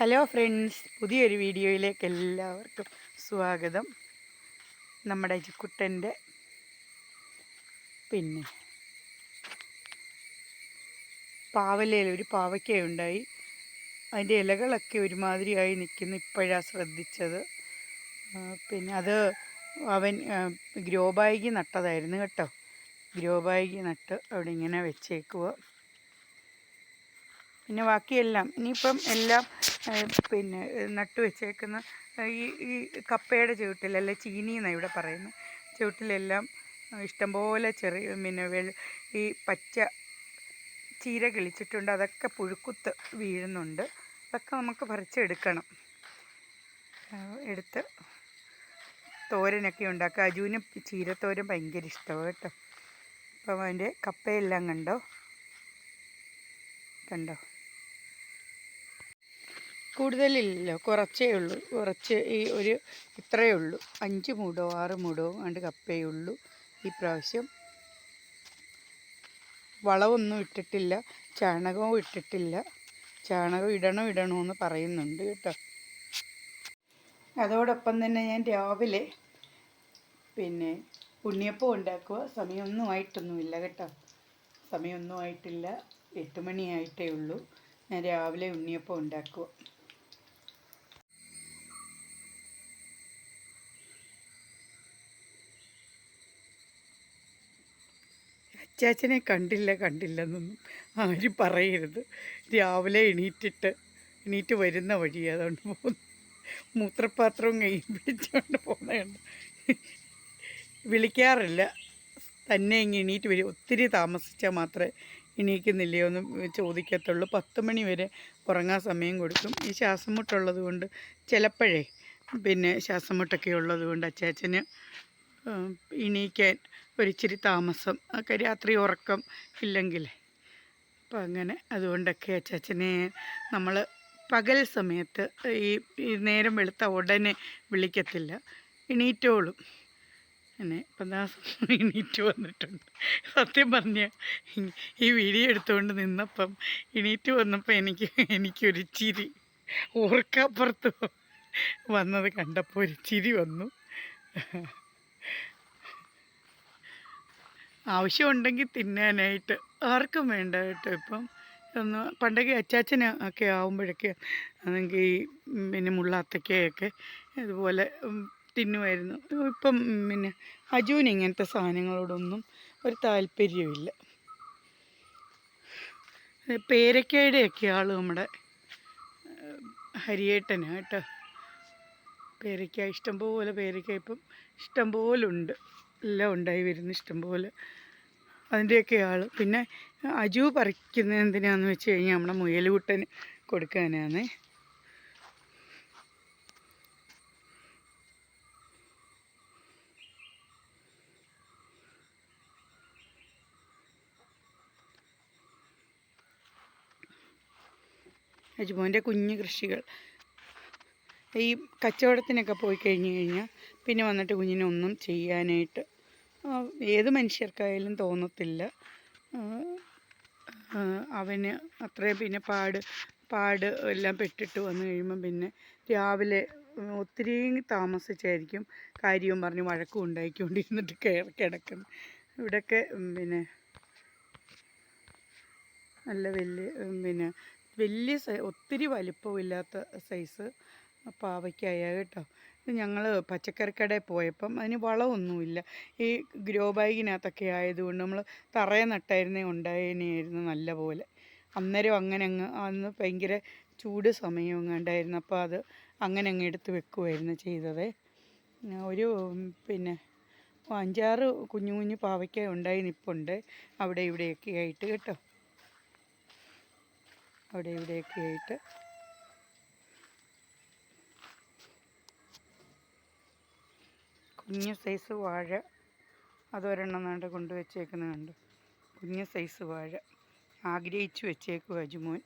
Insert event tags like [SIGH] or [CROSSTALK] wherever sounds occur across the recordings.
Hello friends പുതിയൊരു വീഡിയോയിലേക്ക് എല്ലാവർക്കും സ്വാഗതം. നമ്മുടെ ചിക്കുട്ടന്റെ പിന്നെ പാവലയിൽ ഒരു പാവയ്ക്കയുണ്ടായി അതിന്റെ ഇലകളൊക്കെ ഒരുമാതിരിയായി നിൽക്കുന്നു ഇപ്പോഴാണ് ശ്രദ്ധിച്ചത്. പിന്നെ അത് അവൻ ഗ്രോ ബാഗ് നട്ടതായിരുന്നു കേട്ടോ. ഗ്രോ ബാഗ് നട്ട് അവിടെ ഇങ്ങനെ വെച്ചേക്കുക പിന്നെ ബാക്കിയെല്ലാം. ഇനിയിപ്പം എല്ലാം പിന്നെ നട്ടു വെച്ചേക്കുന്ന ഈ ഈ കപ്പയുടെ ചുവട്ടിൽ അല്ലെ ചീനി എന്നാണ് ഇവിടെ പറയുന്നത് ചുവട്ടിലെല്ലാം ഇഷ്ടംപോലെ ചെറിയ പിന്നെ വെൾ ഈ പച്ച ചീര കിളിച്ചിട്ടുണ്ട്. അതൊക്കെ പുഴുക്കുത്ത് വീഴുന്നുണ്ട്. അതൊക്കെ നമുക്ക് പറിച്ചെടുക്കണം. എടുത്ത് തോരനൊക്കെ ഉണ്ടാക്കുക. അജുവിന് ചീരത്തോരൻ ഭയങ്കര ഇഷ്ടമാണ് കേട്ടോ. അപ്പം അതിന്റെ കപ്പയെല്ലാം കണ്ടോ? കണ്ടോ? കൂടുതലില്ലല്ലോ. കുറച്ചേ ഉള്ളൂ. കുറച്ച് ഈ ഒരു ഇത്രയേ ഉള്ളൂ. അഞ്ച് മൂടോ ആറ് മൂടോ കണ്ട് കപ്പയേ ഉള്ളൂ ഈ പ്രാവശ്യം. വളമൊന്നും ഇട്ടിട്ടില്ല. ചാണകവും ഇട്ടിട്ടില്ല. ചാണകം ഇടണോ ഇടണോ എന്ന് പറയുന്നുണ്ട് കേട്ടോ. അതോടൊപ്പം തന്നെ ഞാൻ രാവിലെ പിന്നെ ഉണ്ണിയപ്പം ഉണ്ടാക്കുക. സമയമൊന്നും ആയിട്ടൊന്നുമില്ല കേട്ടോ. സമയമൊന്നും ആയിട്ടില്ല. എട്ട് മണിയായിട്ടേ ഉള്ളൂ. ഞാൻ രാവിലെ ഉണ്ണിയപ്പം ഉണ്ടാക്കുക. അച്ചാച്ചനെ കണ്ടില്ല കണ്ടില്ലെന്നൊന്നും ആരും പറയരുത്. രാവിലെ എണീറ്റിട്ട് എണീറ്റ് വരുന്ന വഴി അതുകൊണ്ട് പോകുന്നു. മൂത്രപാത്രവും കൈ പിടിച്ചുകൊണ്ട് വിളിക്കാറില്ല. തന്നെ ഇങ്ങ് എണീറ്റ് വരും. ഒത്തിരി താമസിച്ചാൽ മാത്രമേ എണീക്കുന്നില്ലയോ എന്ന് ചോദിക്കത്തുള്ളൂ. പത്ത് മണി വരെ ഉറങ്ങാൻ സമയം കൊടുക്കും. ഈ ശ്വാസം മുട്ടുള്ളത് കൊണ്ട് ചിലപ്പോഴേ പിന്നെ ശ്വാസം മുട്ടൊക്കെ ഉള്ളത് കൊണ്ട് അച്ചാച്ചന് എണീക്കാൻ ഒരിച്ചിരി താമസം. ഒക്കെ രാത്രി ഉറക്കം ഇല്ലെങ്കിൽ. അപ്പം അങ്ങനെ അതുകൊണ്ടൊക്കെ അച്ചാച്ചനെ നമ്മൾ പകൽ സമയത്ത് ഈ നേരം വെളുത്ത ഉടനെ വിളിക്കത്തില്ല. എണീറ്റോളും. അങ്ങനെ ഇപ്പം ദാ [LAUGHS] എണീറ്റ് വന്നിട്ടുണ്ട്. സത്യം പറഞ്ഞ ഈ വീഡിയോ എടുത്തുകൊണ്ട് നിന്നപ്പം എണീറ്റ് വന്നപ്പോൾ എനിക്ക് എനിക്കൊരു ചിരി ഓർക്കപ്പുറത്ത് വന്നത് കണ്ടപ്പോൾ ഒരു ചിരി വന്നു. [LAUGHS] ആവശ്യമുണ്ടെങ്കിൽ തിന്നാനായിട്ട്. ആർക്കും വേണ്ട കേട്ടോ ഇപ്പം. ഒന്ന് പണ്ടൊക്കെ അച്ചാച്ചന് ഒക്കെ ആകുമ്പോഴൊക്കെ അല്ലെങ്കിൽ ഈ പിന്നെ മുള്ളാത്തക്കയൊക്കെ ഇതുപോലെ തിന്നുമായിരുന്നു. ഇപ്പം പിന്നെ അജുവിന് ഇങ്ങനത്തെ സാധനങ്ങളോടൊന്നും ഒരു താല്പര്യമില്ല പേരക്കയുടെയൊക്കെ ആൾ നമ്മുടെ ഹരിയേട്ടന് കേട്ടോ. പേരക്ക ഇഷ്ടംപോലെ പേരയ്ക്ക ഇപ്പം ഇഷ്ടംപോലെ ഉണ്ട് എല്ലാം ഉണ്ടായി വരുന്നു ഇഷ്ടംപോലെ. അതിന്റെയൊക്കെ ആൾ പിന്നെ അജു പറിക്കുന്നത് എന്തിനാന്ന് വെച്ച് കഴിഞ്ഞാൽ നമ്മുടെ മുയലൂട്ടന് കൊടുക്കാനാണ് അജുമോന്റെ കുഞ്ഞു കൃഷികൾ. ഈ കച്ചവടത്തിനൊക്കെ പോയി കഴിഞ്ഞ് കഴിഞ്ഞാൽ പിന്നെ വന്നിട്ട് കുഞ്ഞിനൊന്നും ചെയ്യാനായിട്ട് ഏത് മനുഷ്യർക്കായാലും തോന്നത്തില്ല. അവന് അത്രയും പിന്നെ പാട് പാട് എല്ലാം പെട്ടിട്ട് വന്നു കഴിയുമ്പം പിന്നെ രാവിലെ ഒത്തിരി താമസിച്ചായിരിക്കും കാര്യവും പറഞ്ഞ് വഴക്കും ഉണ്ടായിക്കൊണ്ടിരുന്നിട്ട് കയറി കിടക്കുന്നു. ഇവിടെയൊക്കെ പിന്നെ നല്ല വലിയ പിന്നെ വലിയ ഒത്തിരി വലിപ്പമില്ലാത്ത സൈസ് പാവയ്ക്കായ കേട്ടോ. ഞങ്ങൾ പച്ചക്കറിക്കടയിൽ പോയപ്പം അതിന് വളമൊന്നുമില്ല. ഈ ഗ്രോ ബാഗിനകത്തൊക്കെ ആയതുകൊണ്ട് നമ്മൾ തറയെ നട്ടായിരുന്നേ ഉണ്ടായേനെയായിരുന്നു നല്ല പോലെ അന്നേരം അങ്ങനെ അങ്ങ് അന്ന് ഭയങ്കര ചൂട് സമയം എങ്ങാണ്ടായിരുന്നു അപ്പോൾ അത് അങ്ങനെ അങ്ങ് എടുത്ത് വെക്കുമായിരുന്നു ചെയ്തത്. ഒരു പിന്നെ അഞ്ചാറ് കുഞ്ഞു കുഞ്ഞു പാവയ്ക്ക ഉണ്ടായി നിൽപ്പുണ്ട് അവിടെ ഇവിടെയൊക്കെ ആയിട്ട് കേട്ടോ. അവിടെ ഇവിടെയൊക്കെ ആയിട്ട് കുഞ്ഞ് സൈസ് വാഴ അതൊരെണ്ണം നാണ്ട് കൊണ്ട് വെച്ചേക്കുന്നത് കണ്ടു? കുഞ്ഞ് സൈസ് വാഴ. ആഗ്രഹിച്ചു വെച്ചേക്കും അജുമോൻ.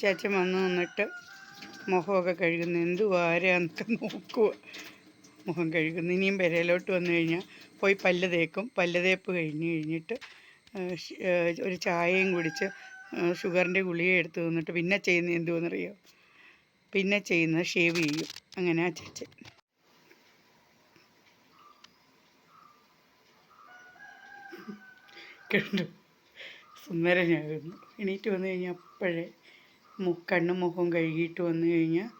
ചേച്ചൻ വന്നു നിന്നിട്ട് മുഖമൊക്കെ കഴുകുന്നു. എന്ത് വാരാന്നൊക്കെ നോക്കുക മുഖം കഴുകുന്നു. ഇനിയും പെരയിലോട്ട് വന്നു കഴിഞ്ഞാൽ പോയി പല്ല് തേക്കും. പല്ല് തേപ്പ് കഴിഞ്ഞ് കഴിഞ്ഞിട്ട് ഒരു ചായയും കുടിച്ച് ഷുഗറിന്റെ ഗുളിക എടുത്ത് തന്നിട്ട് പിന്നെ ചെയ്യുന്നത് എന്തുവെന്നറിയോ? പിന്നെ ചെയ്യുന്നത് ഷേവ് ചെയ്യും. അങ്ങനെ അച്ചാച്ചൻ കണ്ടു. സുന്ദരനാകുന്നു എണീറ്റ് വന്നു കഴിഞ്ഞാൽ അപ്പോഴേ മു കണ്ണും മുഖവും കഴുകിയിട്ട് വന്നു കഴിഞ്ഞാൽ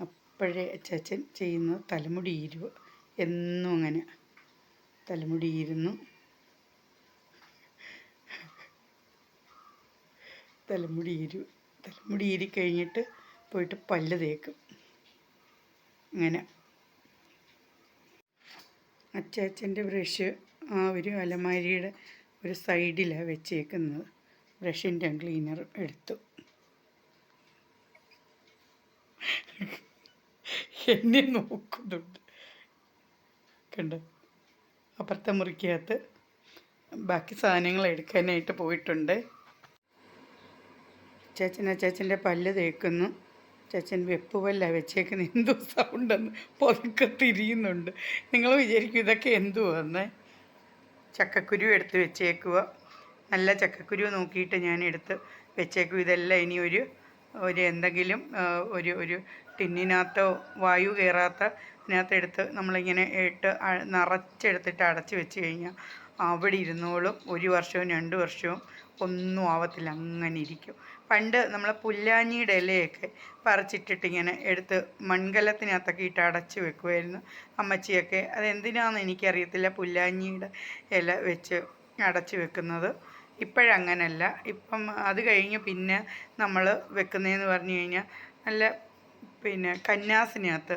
അപ്പോഴേ അച്ചാച്ചൻ ചെയ്യുന്നത് തലമുടി ഇരുവ്. എന്നും അങ്ങനെ. തലമുടി ഇരുന്നു. തലമുടി ഈരു തലമുടി ഇരിക്കഴിഞ്ഞിട്ട് കഴിഞ്ഞിട്ട് പോയിട്ട് പല്ല് തേക്കും. അങ്ങനെ അച്ചാച്ചന്റെ ബ്രഷ് ആ ഒരു അലമാരിയുടെ ഒരു സൈഡിലാണ് വെച്ചേക്കുന്നത്. ബ്രഷിന്റെ ക്ലീനർ എടുത്തു. എന്നെ നോക്കുന്നുണ്ട്. കണ്ടോ? അപ്പുറത്തെ മുറിക്കകത്ത് ബാക്കി സാധനങ്ങൾ എടുക്കാനായിട്ട് പോയിട്ടുണ്ട്. ചേച്ചൻ അച്ചാച്ചന്റെ പല്ല് തേക്കുന്നു. ചേച്ചൻ വെപ്പുവല്ല വെച്ചേക്കുന്ന. എന്തോ സൗണ്ടെന്ന് പതുക്കെ തിരിയുന്നുണ്ട്. നിങ്ങൾ വിചാരിക്കും ഇതൊക്കെ എന്തുവാന്ന്? ചക്കക്കുരു എടുത്ത് വെച്ചേക്കുക നല്ല ചക്കക്കുരു നോക്കിയിട്ട് ഞാൻ എടുത്ത് വെച്ചേക്കും. ഇതെല്ലാം ഇനി ഒരു ഒരു എന്തെങ്കിലും ഒരു ഒരു ടിന്നിനകത്തോ വായു കയറാത്ത ഇതിനകത്ത് എടുത്ത് നമ്മളിങ്ങനെ ഇട്ട് നിറച്ചെടുത്തിട്ട് അടച്ച് വെച്ച് കഴിഞ്ഞാൽ അവിടെ ഇരുന്നോളും. ഒരു വർഷവും രണ്ട് വർഷവും ഒന്നും ആവത്തില്ല അങ്ങനെ ഇരിക്കും. പണ്ട് നമ്മൾ പുല്ലാഞ്ഞിയുടെ ഇലയൊക്കെ പറിച്ചിട്ടിട്ട് ഇങ്ങനെ എടുത്ത് മൺകലത്തിനകത്തൊക്കെ ഇട്ട് അടച്ച് വെക്കുമായിരുന്നു അമ്മച്ചിയൊക്കെ. അതെന്തിനാണെന്ന് എനിക്കറിയത്തില്ല പുല്ലാഞ്ഞിയുടെ ഇല വെച്ച് അടച്ച് വെക്കുന്നത്. ഇപ്പോഴങ്ങനല്ല. ഇപ്പം അത് കഴിഞ്ഞ് പിന്നെ നമ്മൾ വെക്കുന്നതെന്ന് പറഞ്ഞു കഴിഞ്ഞാൽ നല്ല പിന്നെ കന്നാസിനകത്ത്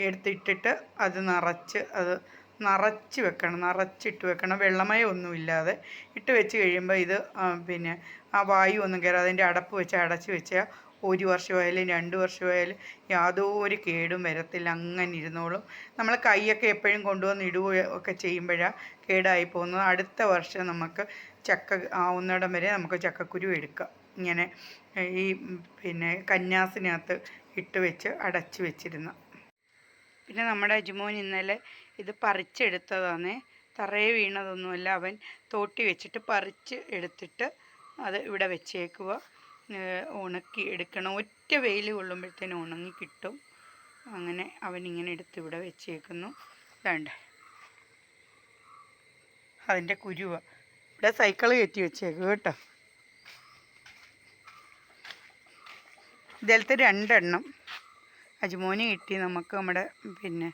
എടുത്തിട്ടിട്ട് അത് നിറച്ച് അത് നിറച്ച് വെക്കണം നിറച്ചിട്ട് വെക്കണം. വെള്ളമയം ഒന്നുമില്ലാതെ ഇട്ട് വെച്ച് കഴിയുമ്പോൾ ഇത് പിന്നെ ആ വായു ഒന്നും കയറാതെ അതിന്റെ അടപ്പ് വെച്ച് അടച്ച് വെച്ചാൽ ഒരു വർഷമായാലും രണ്ട് വർഷമായാലും യാതൊരു കേടും വരത്തില്ല. അങ്ങനെ ഇരുന്നോളും. നമ്മൾ കൈയൊക്കെ എപ്പോഴും കൊണ്ടുവന്ന് ഇടുകയോ ഒക്കെ ചെയ്യുമ്പോഴാണ് കേടായി പോകുന്നത്. അടുത്ത വർഷം നമുക്ക് ചക്ക ആവുന്നിടം വരെ നമുക്ക് ചക്കക്കുരു എടുക്കാം. ഇങ്ങനെ ഈ പിന്നെ കന്യാസിനകത്ത് ഇട്ട് വെച്ച് അടച്ച് വെച്ചിരുന്ന പിന്നെ നമ്മുടെ അജുമോൻ ഇന്നലെ ഇത് പറിച്ചെടുത്തതാണ്. തറയെ വീണതൊന്നുമല്ല. അവൻ തോട്ടി വെച്ചിട്ട് പറിച്ച് എടുത്തിട്ട് അത് ഇവിടെ വെച്ചേക്കുക ഉണക്കി എടുക്കണം. ഒറ്റ വെയിൽ കൊള്ളുമ്പോഴത്തേനും ഉണങ്ങി കിട്ടും. അങ്ങനെ അവൻ ഇങ്ങനെ എടുത്ത് ഇവിടെ വെച്ചേക്കുന്നു. വേണ്ട അതിന്റെ കുരുവ. ഇവിടെ സൈക്കിൾ കയറ്റി വെച്ചേക്കുക കേട്ടോ. ഇതിലത്തെ രണ്ടെണ്ണം. അജുമോന് കിട്ടി. നമുക്ക് നമ്മുടെ പിന്നെ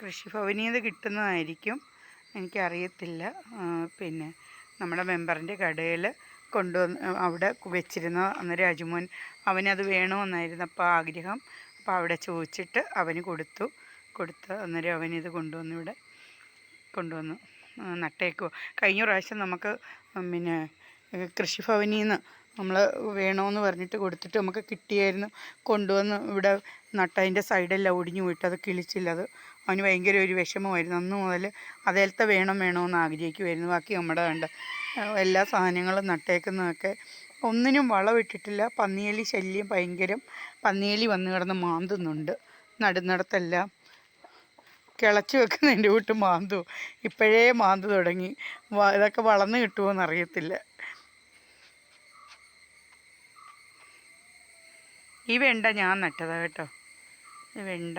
കൃഷിഭവനിൽ നിന്ന് കിട്ടുന്നതായിരിക്കും. എനിക്കറിയത്തില്ല. പിന്നെ നമ്മുടെ മെമ്പറിന്റെ കടയിൽ കൊണ്ടുവന്ന് അവിടെ വെച്ചിരുന്ന അന്നേരം അജുമോൻ അവനത് വേണമെന്നായിരുന്നു അപ്പോൾ ആഗ്രഹം. അപ്പോൾ അവിടെ ചോദിച്ചിട്ട് അവന് കൊടുത്തു. കൊടുത്ത് അന്നേരം അവനിത് കൊണ്ടുവന്നു ഇവിടെ കൊണ്ടുവന്നു. നട്ടേക്കുവാ. കഴിഞ്ഞ പ്രാവശ്യം നമുക്ക് പിന്നെ കൃഷിഭവനിൽ നിന്ന് നമ്മൾ വേണമെന്ന് പറഞ്ഞിട്ട് കൊടുത്തിട്ട് നമുക്ക് കിട്ടിയായിരുന്നു. കൊണ്ടുവന്ന് ഇവിടെ നട്ടതിന്റെ സൈഡെല്ലാം ഒടിഞ്ഞു പോയിട്ട് അത് കിളിച്ചില്ല. അത് അവന് ഭയങ്കര ഒരു വിഷമമായിരുന്നു. അന്ന് മുതൽ അതേലത്തെ വേണം വേണമെന്ന് ആഗ്രഹിക്കുമായിരുന്നു ബാക്കി നമ്മുടെ വേണ്ട എല്ലാ സാധനങ്ങളും നട്ടേക്കുന്നതൊക്കെ ഒന്നിനും വളമിട്ടിട്ടില്ല പന്നിയലി ശല്യം ഭയങ്കരം. പന്നിയലി വന്ന് കിടന്ന് മാന്തുന്നുണ്ട്. നടുന്നിടത്തെല്ലാം കിളച്ച് വെക്കുന്നതിന്റെ കൂട്ട് മാന്തു. ഇപ്പോഴേ മാന്തു തുടങ്ങി. ഇതൊക്കെ വളർന്ന് കിട്ടുമോ എന്നറിയത്തില്ല ഈ വെണ്ട ഞാൻ നട്ടതാണ് കേട്ടോ. ഈ വെണ്ട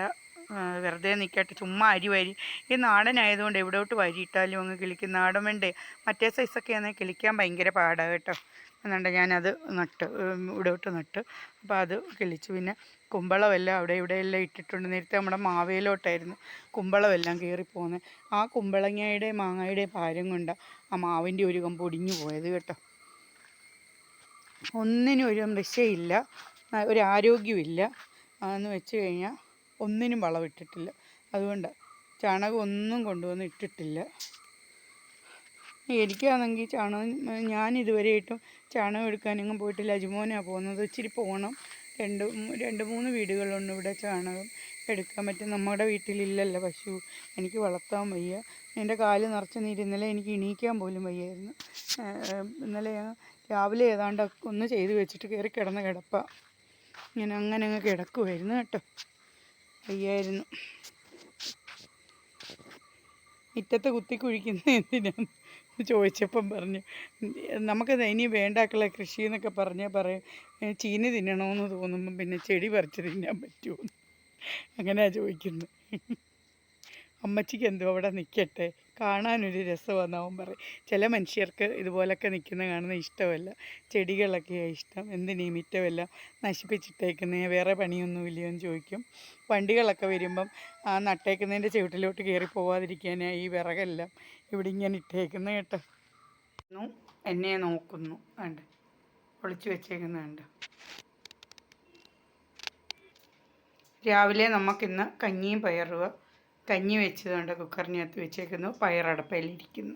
വെറുതെ നിൽക്കട്ടെ ചുമ്മാ അരി വരി. ഈ നാടനായതുകൊണ്ട് എവിടോട്ട് വരിയിട്ടാലും അങ്ങ് കിളിക്കും. നാടൻ വെണ്ടേ മറ്റേ സൈസൊക്കെ ആണെങ്കിൽ കിളിക്കാൻ ഭയങ്കര പാടാണ് കേട്ടോ. എന്നുണ്ട് ഞാനത് നട്ട് ഇവിടോട്ട് നട്ട്. അപ്പോൾ അത് കിളിച്ചു. പിന്നെ കുമ്പളമെല്ലാം അവിടെ ഇവിടെ എല്ലാം ഇട്ടിട്ടുണ്ട്. നേരത്തെ നമ്മുടെ മാവേലോട്ടായിരുന്നു കുമ്പളമെല്ലാം കയറിപ്പോകുന്നത് ആ കുമ്പളങ്ങയുടെ മാങ്ങയുടെ ഭാരം കൊണ്ട് ആ മാവിന്റെ ഒരു കമ്പ് ഒടിഞ്ഞു പോയത് കേട്ടോ. ഒന്നിനും ഒരു രക്ഷയില്ല ഒരു ആരോഗ്യമില്ല. എന്ന് വെച്ച് കഴിഞ്ഞാൽ ഒന്നിനും വളമിട്ടിട്ടില്ല. അതുകൊണ്ട് ചാണകം ഒന്നും കൊണ്ടുവന്ന് ഇട്ടിട്ടില്ല. എനിക്കാണെങ്കിൽ ചാണകം ഞാൻ ഇതുവരെയായിട്ടും ചാണകം എടുക്കാനെങ്ങും പോയിട്ടില്ല. അജുമോനാണ് പോകുന്നത്. ഇച്ചിരി പോകണം രണ്ട് രണ്ട് മൂന്ന് വീടുകളുണ്ട് ഇവിടെ ചാണകം എടുക്കാൻ പറ്റും. നമ്മുടെ വീട്ടിലില്ലല്ലോ പശു. എനിക്ക് വളർത്താൻ വയ്യ. എന്റെ കാൽ നിറച്ച് നീര് ഇന്നലെ എനിക്ക് എണീക്കാൻ പോലും വയ്യായിരുന്നു. ഇന്നലെ രാവിലെ ഏതാണ്ട് ഒന്ന് ചെയ്ത് വെച്ചിട്ട് കയറി കിടന്ന് കിടപ്പാ. ഇങ്ങനെ അങ്ങനെ അങ്ങ് കിടക്കുമായിരുന്നു കേട്ടോ. വയ്യായിരുന്നു മുറ്റത്തെ കുത്തി കുഴിക്കുന്നത് എന്തിനാണ് ചോദിച്ചപ്പം പറഞ്ഞു നമുക്ക് ഇനി വേണ്ടാക്കുള്ള കൃഷി എന്നൊക്കെ പറഞ്ഞാൽ പറയും ചീനി തിന്നണമെന്ന് തോന്നുമ്പം പിന്നെ ചെടി പറിച്ച് തിന്നാൻ പറ്റുമോ? അങ്ങനെയാണ് ചോദിക്കുന്നത്. അമ്മച്ചിക്ക് എന്തോ അവിടെ നിൽക്കട്ടെ കാണാനൊരു രസമാണ് അവൻ പറയും. ചില മനുഷ്യർക്ക് ഇതുപോലൊക്കെ നിൽക്കുന്ന കാണുന്ന ഇഷ്ടമല്ല. ചെടികളൊക്കെയാണ് ഇഷ്ടം. എന്തിനീ മിറ്റമെല്ലാം നശിപ്പിച്ചിട്ടേക്കുന്നേ? വേറെ പണിയൊന്നുമില്ലയോ എന്ന് ചോദിക്കും. വണ്ടികളൊക്കെ വരുമ്പം ആ നട്ടേക്കുന്നതിന്റെ ചുവട്ടിലോട്ട് കയറി പോവാതിരിക്കാനായി ഈ വിറകെല്ലാം ഇവിടെ ഇങ്ങനെ ഇട്ടേക്കുന്നത് കേട്ടോ. എന്നെ നോക്കുന്നു. വേണ്ട ഒളിച്ചു വെച്ചേക്കുന്നുണ്ട് രാവിലെ നമുക്കിന്ന് കഞ്ഞിയും പയറുക കഞ്ഞി വെച്ചതുകൊണ്ട് കുക്കറിനകത്ത് വെച്ചേക്കുന്നു. പയറടപ്പയിലിരിക്കുന്നു.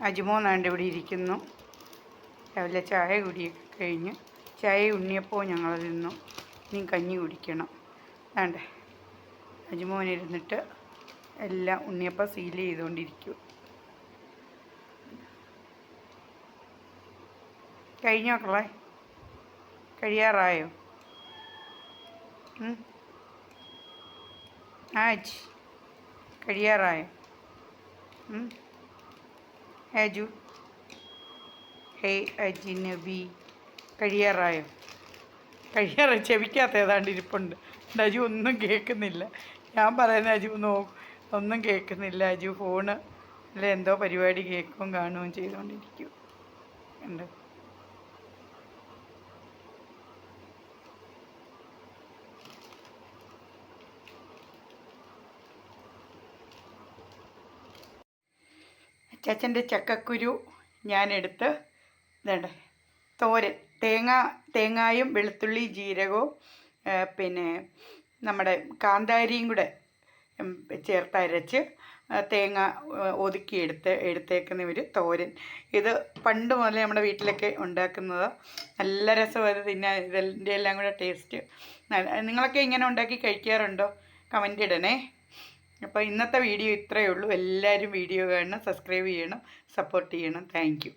അജുമോന്നാണ്ട് ഇവിടെ ഇരിക്കുന്നു. രാവിലെ ചായ കുടിയൊക്കെ കഴിഞ്ഞ്. ചായ ഉണ്ണിയപ്പോൾ ഞങ്ങൾ തിന്നു. ഇനി കഞ്ഞി കുടിക്കണം. വേണ്ടേ അജുമോൻ ഇരുന്നിട്ട് എല്ലാം ഉണ്ണിയപ്പം സീൽ ചെയ്തുകൊണ്ടിരിക്കും. കഴിഞ്ഞോ മക്കളെ? കഴിയാറായോ? ആജ് കഴിയാറായോ? ഹേജു ഹേ അജി നബി കഴിയാറായോ? കഴിയാറായി ചെവിക്കകത്ത് ഏതാണ്ട് ഇരിപ്പുണ്ട്. അജു ഒന്നും കേൾക്കുന്നില്ല. ഞാൻ പറയുന്ന അജു നോ ഒന്നും കേൾക്കുന്നില്ല. അജു ഫോണ് അല്ല എന്തോ പരിപാടി കേൾക്കും കാണുകയും ചെയ്തുകൊണ്ടിരിക്കും ഉണ്ട്. അച്ചാച്ചന്റെ ചക്കക്കുരു ഞാനെടുത്ത് ഇതേണ്ട. തോരൻ. തേങ്ങ തേങ്ങായും വെളുത്തുള്ളി ജീരകവും പിന്നെ നമ്മുടെ കാന്താരിയും കൂടെ ചേർത്തരച്ച് തേങ്ങ ഒതുക്കിയെടുത്ത് എടുത്തേക്കുന്ന ഒരു തോരൻ. ഇത് പണ്ട് മുതലേ നമ്മുടെ വീട്ടിലൊക്കെ ഉണ്ടാക്കുന്നത്. നല്ല രസമാണ് തിന്നാൻ. ഇതിന്റെ എല്ലാം കൂടെ ടേസ്റ്റ്. നിങ്ങളൊക്കെ ഇങ്ങനെ ഉണ്ടാക്കി കഴിക്കാറുണ്ടോ? കമന്റ് ഇടണേ. അപ്പോൾ ഇന്നത്തെ വീഡിയോ ഇത്രയേ ഉള്ളൂ. എല്ലാവരും വീഡിയോ കാണണം സബ്സ്ക്രൈബ് ചെയ്യണം സപ്പോർട്ട് ചെയ്യണം. താങ്ക്